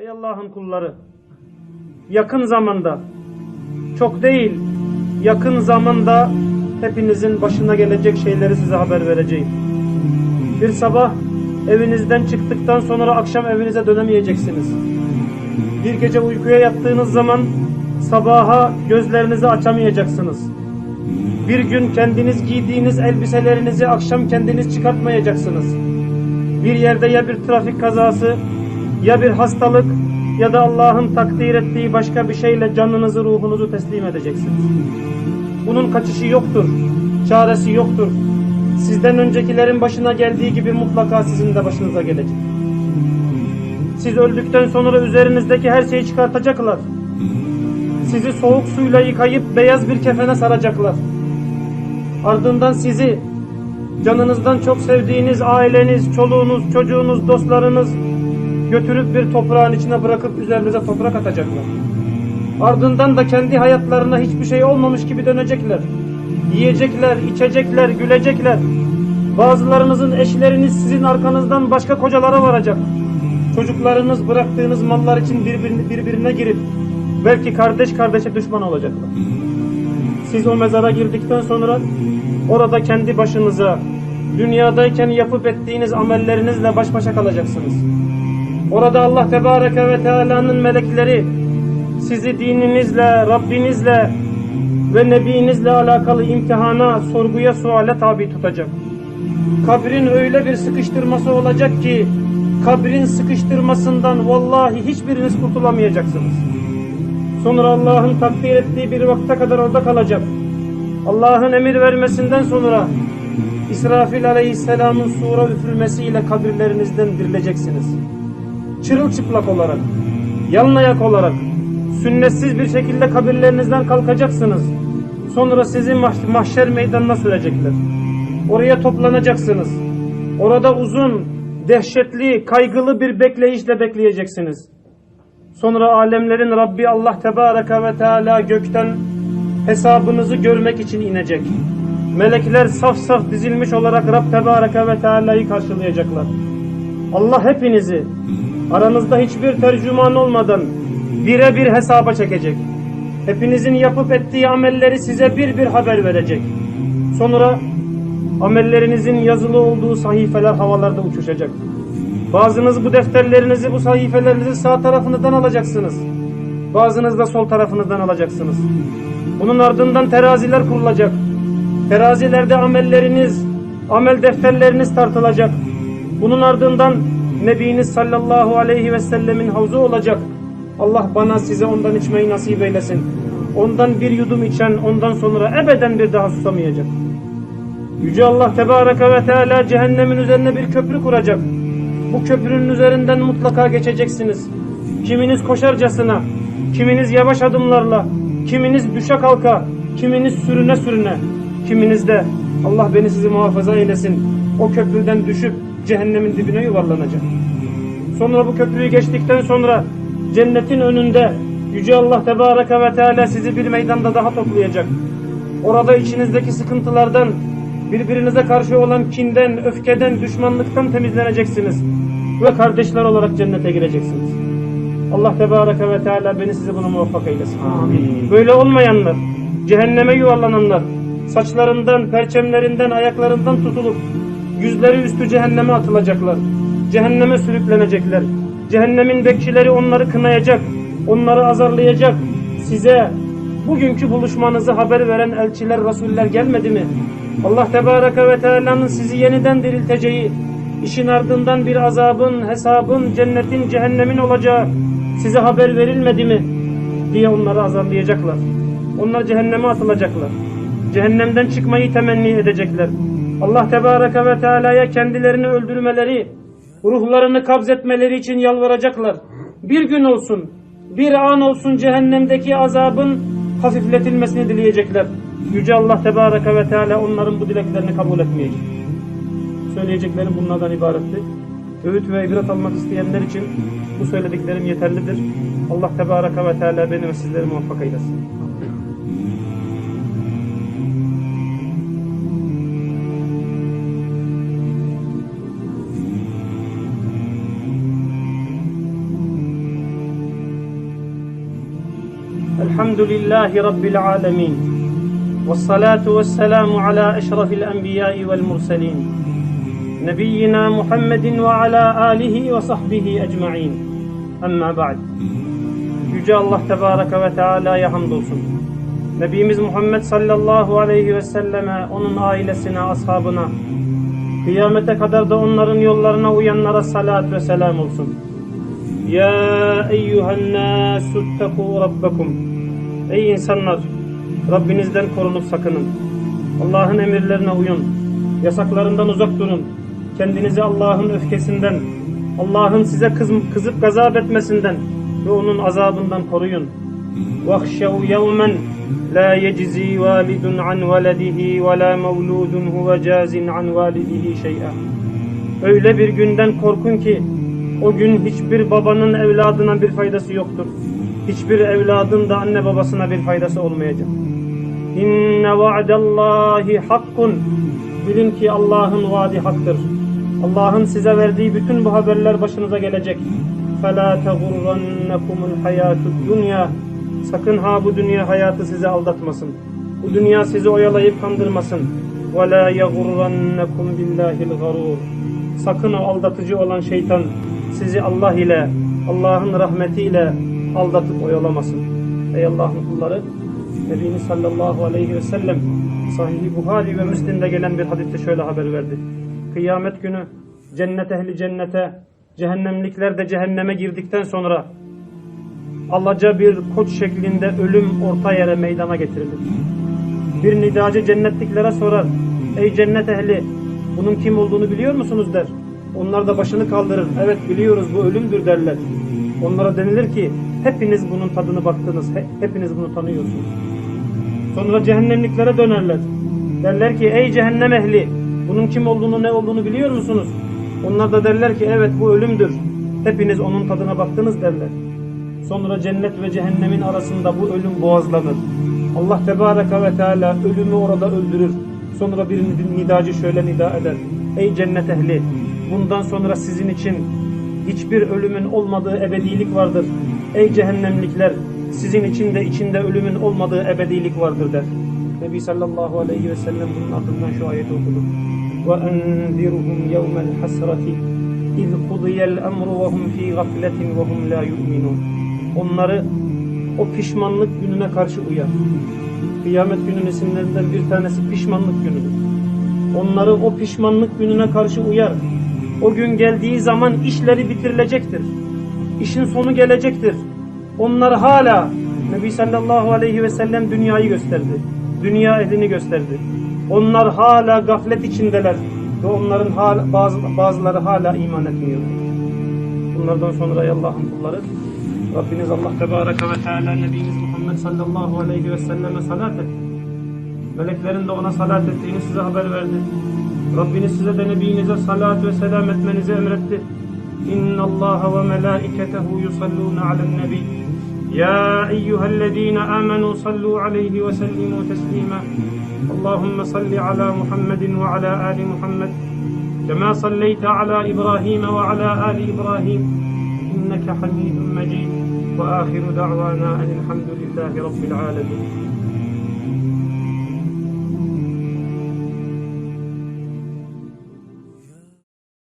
Ey Allah'ın kulları, yakın zamanda, çok değil, yakın zamanda hepinizin başına gelecek şeyleri size haber vereceğim. Bir sabah evinizden çıktıktan sonra akşam evinize dönemeyeceksiniz. Bir gece uykuya yattığınız zaman sabaha gözlerinizi açamayacaksınız. Bir gün kendiniz giydiğiniz elbiselerinizi akşam kendiniz çıkartmayacaksınız. Bir yerde ya bir trafik kazası, ya bir hastalık ya da Allah'ın takdir ettiği başka bir şeyle canınızı, ruhunuzu teslim edeceksiniz. Bunun kaçışı yoktur, çaresi yoktur. Sizden öncekilerin başına geldiği gibi mutlaka sizin de başınıza gelecek. Siz öldükten sonra üzerinizdeki her şeyi çıkartacaklar. Sizi soğuk suyla yıkayıp beyaz bir kefene saracaklar. Ardından sizi canınızdan çok sevdiğiniz aileniz, çoluğunuz, çocuğunuz, dostlarınız götürüp bir toprağın içine bırakıp üzerinize toprak atacaklar. Ardından da kendi hayatlarına hiçbir şey olmamış gibi dönecekler. Yiyecekler, içecekler, gülecekler. Bazılarınızın eşleriniz sizin arkanızdan başka kocalara varacak. Çocuklarınız bıraktığınız mallar için birbirine, birbirine girip belki kardeş kardeşe düşman olacaklar. Siz o mezara girdikten sonra orada kendi başınıza dünyadayken yapıp ettiğiniz amellerinizle baş başa kalacaksınız. Orada Allah Tebareke ve Teala'nın melekleri sizi dininizle, Rabbinizle ve Nebinizle alakalı imtihana, sorguya, suale tabi tutacak. Kabrin öyle bir sıkıştırması olacak ki kabrin sıkıştırmasından vallahi hiçbiriniz kurtulamayacaksınız. Sonra Allah'ın takdir ettiği bir vakte kadar orada kalacak. Allah'ın emir vermesinden sonra İsrafil aleyhisselamın sura üfürmesiyle kabirlerinizden dirileceksiniz. Çırılçıplak olarak, yalnayak olarak, sünnetsiz bir şekilde kabirlerinizden kalkacaksınız. Sonra sizi mah- mahşer meydanına sürecekler. Oraya toplanacaksınız. Orada uzun, dehşetli, kaygılı bir bekleyişle bekleyeceksiniz. Sonra alemlerin Rabbi Allah Tebareke ve Teala gökten hesabınızı görmek için inecek. Melekler saf saf dizilmiş olarak Rab Tebareke ve Teala'yı karşılayacaklar. Allah hepinizi aranızda hiçbir tercüman olmadan birebir hesaba çekecek. Hepinizin yapıp ettiği amelleri size bir bir haber verecek. Sonra amellerinizin yazılı olduğu sahifeler havalarda uçuşacak. Bazınız bu defterlerinizi, bu sahifelerinizi sağ tarafınızdan alacaksınız. Bazınız da sol tarafınızdan alacaksınız. Bunun ardından teraziler kurulacak. Terazilerde amelleriniz, amel defterleriniz tartılacak. Bunun ardından Nebiniz sallallahu aleyhi ve sellemin havuzu olacak. Allah bana size ondan içmeyi nasip eylesin. Ondan bir yudum içen ondan sonra ebeden bir daha susamayacak. Yüce Allah Tebareke ve Teala cehennemin üzerine bir köprü kuracak. Bu köprünün üzerinden mutlaka geçeceksiniz. Kiminiz koşarcasına, kiminiz yavaş adımlarla, kiminiz düşe kalka, kiminiz sürüne sürüne, kiminiz de Allah beni sizi muhafaza eylesin. O köprüden düşüp cehennemin dibine yuvarlanacak. Sonra bu köprüyü geçtikten sonra cennetin önünde Yüce Allah Tebareke ve Teala sizi bir meydanda daha toplayacak. Orada içinizdeki sıkıntılardan, birbirinize karşı olan kinden, öfkeden, düşmanlıktan temizleneceksiniz. Ve kardeşler olarak cennete gireceksiniz. Allah Tebareke ve Teala beni size buna muvaffak eylesin. Amin. Böyle olmayanlar, cehenneme yuvarlananlar, saçlarından, perçemlerinden, ayaklarından tutulup yüzleri üstü cehenneme atılacaklar. Cehenneme sürüklenecekler. Cehennemin bekçileri onları kınayacak, onları azarlayacak. Size bugünkü buluşmanızı haber veren elçiler, rasuller gelmedi mi? Allah Tebareke ve Teala'nın sizi yeniden dirilteceği, işin ardından bir azabın, hesabın, cennetin, cehennemin olacağı size haber verilmedi mi? diye onları azarlayacaklar. Onlar cehenneme atılacaklar. Cehennemden çıkmayı temenni edecekler. Allah Tebareke ve Teala'ya kendilerini öldürmeleri, ruhlarını kabzetmeleri için yalvaracaklar. Bir gün olsun, bir an olsun cehennemdeki azabın hafifletilmesini dileyecekler. Yüce Allah Tebareke ve Teala onların bu dileklerini kabul etmeyecek. Söyleyeceklerim bunlardan ibaretti. Öğüt ve ibret almak isteyenler için bu söylediklerim yeterlidir. Allah Tebareke ve Teala beni ve sizleri muvaffak eylesin. الحمد لله رب العالمين والصلاة والسلام على أشرف الأنبياء والمرسلين نبينا محمد وعلى آله وصحبه أجمعين أما بعد Yüce Allah Tebareke ve Teala'ya hamdolsun. Nebimiz Muhammed sallallahu aleyhi ve selleme, onun ailesine, ashabına, kıyamete kadar da onların yollarına uyanlara salat ve selam olsun. Ya eyyühen nâsü ttekû rabbekum. Ey insanlar! Rabbinizden korunup sakının. Allah'ın emirlerine uyun. Yasaklarından uzak durun. Kendinizi Allah'ın öfkesinden, Allah'ın size kız- kızıp gazap etmesinden ve onun azabından koruyun. وَاخْشَوْا يَوْمًا لَا يَجْزِي وَالِدٌ عَنْ وَلَدِهِ وَلَا مَوْلُودٌ هُوَ جَازٍ عَنْ وَالِدِهِ شَيْئًا Öyle bir günden korkun ki o gün hiçbir babanın evladına bir faydası yoktur. Hiçbir evladın da anne babasına bir faydası olmayacak. İnne va'dallahi hakkun. Bilin ki Allah'ın vaadi haktır. Allah'ın size verdiği bütün bu haberler başınıza gelecek. فَلَا تَغُرَّنَّكُمُ الْحَيَاتُ الدُّنْيَا Sakın ha bu dünya hayatı sizi aldatmasın. Bu dünya sizi oyalayıp kandırmasın. وَلَا يَغُرَّنَّكُمْ بِاللّٰهِ الْغَرُورِ Sakın o aldatıcı olan şeytan sizi Allah ile, Allah'ın rahmetiyle aldatıp oyalamasın. Ey Allah'ın kulları, Nebimiz sallallahu aleyhi ve sellem Sahih Buhari ve Müslim'de gelen bir hadiste şöyle haber verdi. Kıyamet günü cennet ehli cennete, cehennemlikler de cehenneme girdikten sonra alaca bir koç şeklinde ölüm orta yere meydana getirilir. Bir nidacı cennetliklere sorar. Ey cennet ehli bunun kim olduğunu biliyor musunuz der. Onlar da başını kaldırır. Evet biliyoruz bu ölümdür derler. Onlara denilir ki hepiniz bunun tadını baktınız. he- hepiniz bunu tanıyorsunuz. Sonra cehennemliklere dönerler. Derler ki ey cehennem ehli bunun kim olduğunu ne olduğunu biliyor musunuz? Onlar da derler ki evet bu ölümdür. Hepiniz onun tadına baktınız derler. Sonra cennet ve cehennemin arasında bu ölüm boğazlanır. Allah Tebareke ve Teala ölümü orada öldürür. Sonra bir nidacı şöyle nida eder. Ey cennet ehli! Bundan sonra sizin için hiçbir ölümün olmadığı ebedilik vardır. Ey cehennemlikler! Sizin için de içinde ölümün olmadığı ebedilik vardır der. Nebi sallallahu aleyhi ve sellem bunun ardından şu ayeti okudu. وَاَنْذِرُهُمْ يَوْمَ الْحَسْرَةِ اِذْ قُضِيَ الْاَمْرُ وَهُمْ ف۪ي غَفْلَةٍ وَهُمْ لَا يُؤْمِنُونَ Onları o pişmanlık gününe karşı uyar. Kıyamet gününün isimlerinden bir tanesi pişmanlık günüdür. Onları o pişmanlık gününe karşı uyar. O gün geldiği zaman işleri bitirilecektir. İşin sonu gelecektir. Onlar hala Nebi sallallahu aleyhi ve sellem dünyayı gösterdi. Dünya ehlini gösterdi. Onlar hala gaflet içindeler ve onların hala, bazı, bazıları hala iman etmiyor. Bunlardan sonra ey Allah'ın kulları Rabbiniz Allah Tebareke ve Teala Nebimiz Muhammed sallallahu aleyhi ve selleme salat et. Meleklerin de ona salat ettiğini size haber verdi. Rabbiniz size de Nebinize salat ve selam etmenizi emretti. İnna Allah ve melaiketehu yusalluna alen nebi. Ya eyyühellezine amenu sallu aleyhi ve sellimu teslima. Allahümme salli ala Muhammedin ve ala ali Muhammed. كما صليت على إبراهيم وعلى آل إبراهيم إنك حميد مجيد وآخر دعوانا أن الحمد لله رب العالمين